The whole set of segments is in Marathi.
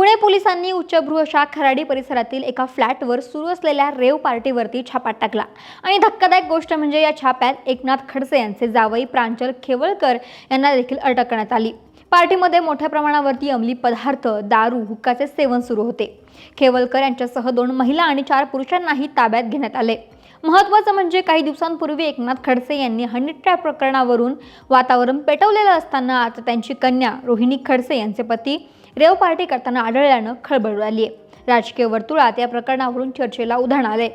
पुणे पोलिसांनी उच्चभ्रू खराडी परिसरातील एका फ्लॅटवर सुरू असलेल्या रेव पार्टीवरती छापा टाकला. आणि धक्कादायक गोष्ट म्हणजे या छाप्यात एकनाथ खडसे यांचे जावई प्रांजल खेवळकर यांना देखील अटक करण्यात आली. पार्टीमध्ये मोठ्या प्रमाणावरती अंमली पदार्थ दारू हुक्काचे सेवन सुरू होते. खेवलकर यांच्यासह दोन महिला आणि चार पुरुषांनाही ताब्यात घेण्यात आले. महत्त्वाचं म्हणजे काही दिवसांपूर्वी एकनाथ खडसे यांनी हनी ट्रॅप प्रकरणावरून वातावरण पेटवलेलं असताना आता त्यांची कन्या रोहिणी खडसे यांचे पती रेव पार्टी करताना आढळल्यानं खळबळ उडाली आहे राजकीय वर्तुळात या प्रकरणावरून चर्चेला उधाण आले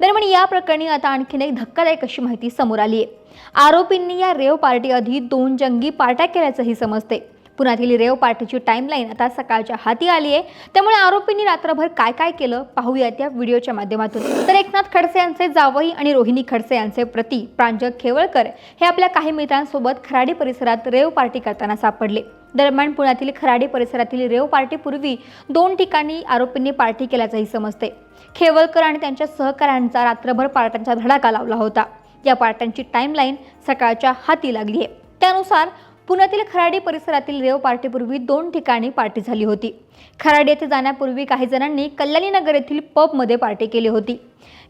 दरम्यान या प्रकरणी आता आणखीन एक धक्कादायक अशी माहिती समोर आली आहे आरोपींनी या रेव पार्टी आधी दोन जंगी पार्ट्या केल्याचंही समजते पुण्यातील रेव पार्टीची टाईमलाईन आता सकाळच्या हाती आली आहे त्यामुळे आरोपींनी रात्रभर काय काय केलं पाहूयात या व्हिडिओच्या माध्यमातून. तर एकनाथ खडसे यांचे जावई आणि रोहिणी खडसे यांचे प्रती प्रांजक खेवळकर हे आपल्या काही मित्रांसोबत खराडी परिसरात रेव पार्टी करताना सापडले. दरम्यान पुण्यातील खराडी परिसरातील रेव पार्टीपूर्वी दोन ठिकाणी आरोपींनी पार्टी केल्याचंही समजते खेवळकर आणि त्यांच्या सहकाऱ्यांचा रात्रभर पार्ट्यांचा धडाका लावला होता. या पार्ट्यांची टाईमलाईन सकाळच्या हाती लागली आहे त्यानुसार पुण्यातील खराडी परिसरातील रेव पार्टीपूर्वी दोन ठिकाणी पार्टी झाली होती. खराडी येथे जाण्यापूर्वी काही जणांनी कल्याणीनगर येथील पबमध्ये पार्टी केली होती.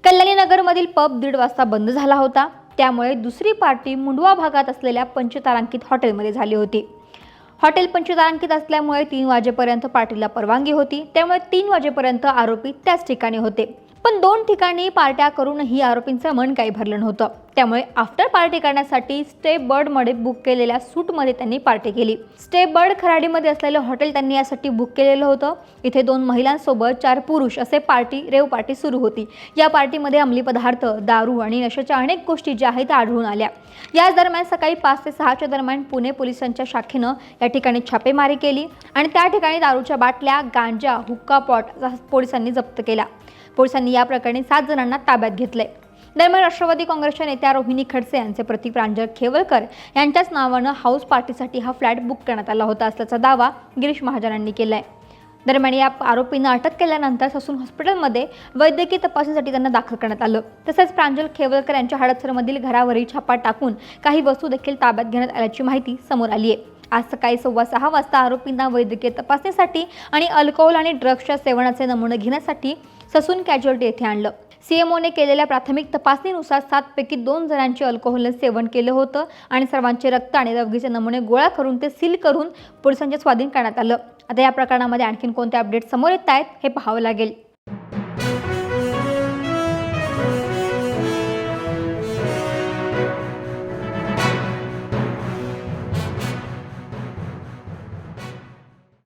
कल्याणीनगरमधील पब दीड वाजता बंद झाला होता. त्यामुळे दुसरी पार्टी मुंडवा भागात असलेल्या पंचतारांकित हॉटेलमध्ये झाली होती. हॉटेल पंचतारांकित असल्यामुळे तीन वाजेपर्यंत पार्टीला परवानगी होती. त्यामुळे तीन वाजेपर्यंत आरोपी त्याच ठिकाणी होते. पण दोन ठिकाणी पार्ट्या करूनही आरोपींचं मन काही भरलं नव्हतं. त्यामुळे आफ्टर पार्टी करण्यासाठी स्टे बर्डमध्ये बुक केलेल्या सूटमध्ये त्यांनी पार्टी केली. स्टे बर्ड खराडीमध्ये असलेलं हॉटेल त्यांनी यासाठी बुक केलेलं होतं. इथे दोन महिलांसोबत चार पुरुष असे पार्टी रेव पार्टी सुरू होती. या पार्टीमध्ये अंमली पदार्थ दारू आणि नशेच्या अनेक गोष्टी ज्या आहेत त्या आढळून आल्या. याच दरम्यान सकाळी पाच ते सहाच्या दरम्यान पुणे पोलिसांच्या शाखेनं या ठिकाणी छापेमारी केली आणि त्या ठिकाणी दारूच्या बाटल्या गांजा हुक्का पॉट पोलिसांनी जप्त केला. पोलिसांनी या प्रकरणी सात जणांना ताब्यात घेतले दरम्यान राष्ट्रवादी काँग्रेसच्या नेत्या रोहिणी खडसे यांचे प्रति प्रांजळ खेवळकर यांच्याच नावानं हाऊस पार्टीसाठी हा फ्लॅट बुक करण्यात आला होता असल्याचा दावा गिरीश महाजनांनी केला आहे दरम्यान या आरोपींना अटक केल्यानंतर ससून हॉस्पिटलमध्ये वैद्यकीय तपासणीसाठी त्यांना दाखल करण्यात आलं. तसेच प्रांजल खेवलकर यांच्या हडपसरमधील घरावरील छापा टाकून काही वस्तू देखील ताब्यात घेण्यात आल्याची माहिती समोर आली आहे आज सकाळी सव्वा सहा वाजता आरोपींना वैद्यकीय तपासणीसाठी आणि अल्कोहोल आणि ड्रग्सच्या सेवनाचे नमुने घेण्यासाठी ससून कॅज्युअल्टी येथे आणलं. सीएमओने केलेल्या प्राथमिक तपासणीनुसार सातपैकी दोन जणांचे अल्कोहोलने सेवन केलं होतं आणि सर्वांचे रक्त आणि रवगीचे नमुने गोळा करून ते सील करून पोलिसांच्या स्वाधीन करण्यात आलं. आता या प्रकरणामध्ये आणखीन कोणते अपडेट समोर येत आहेत हे पाहावं लागेल.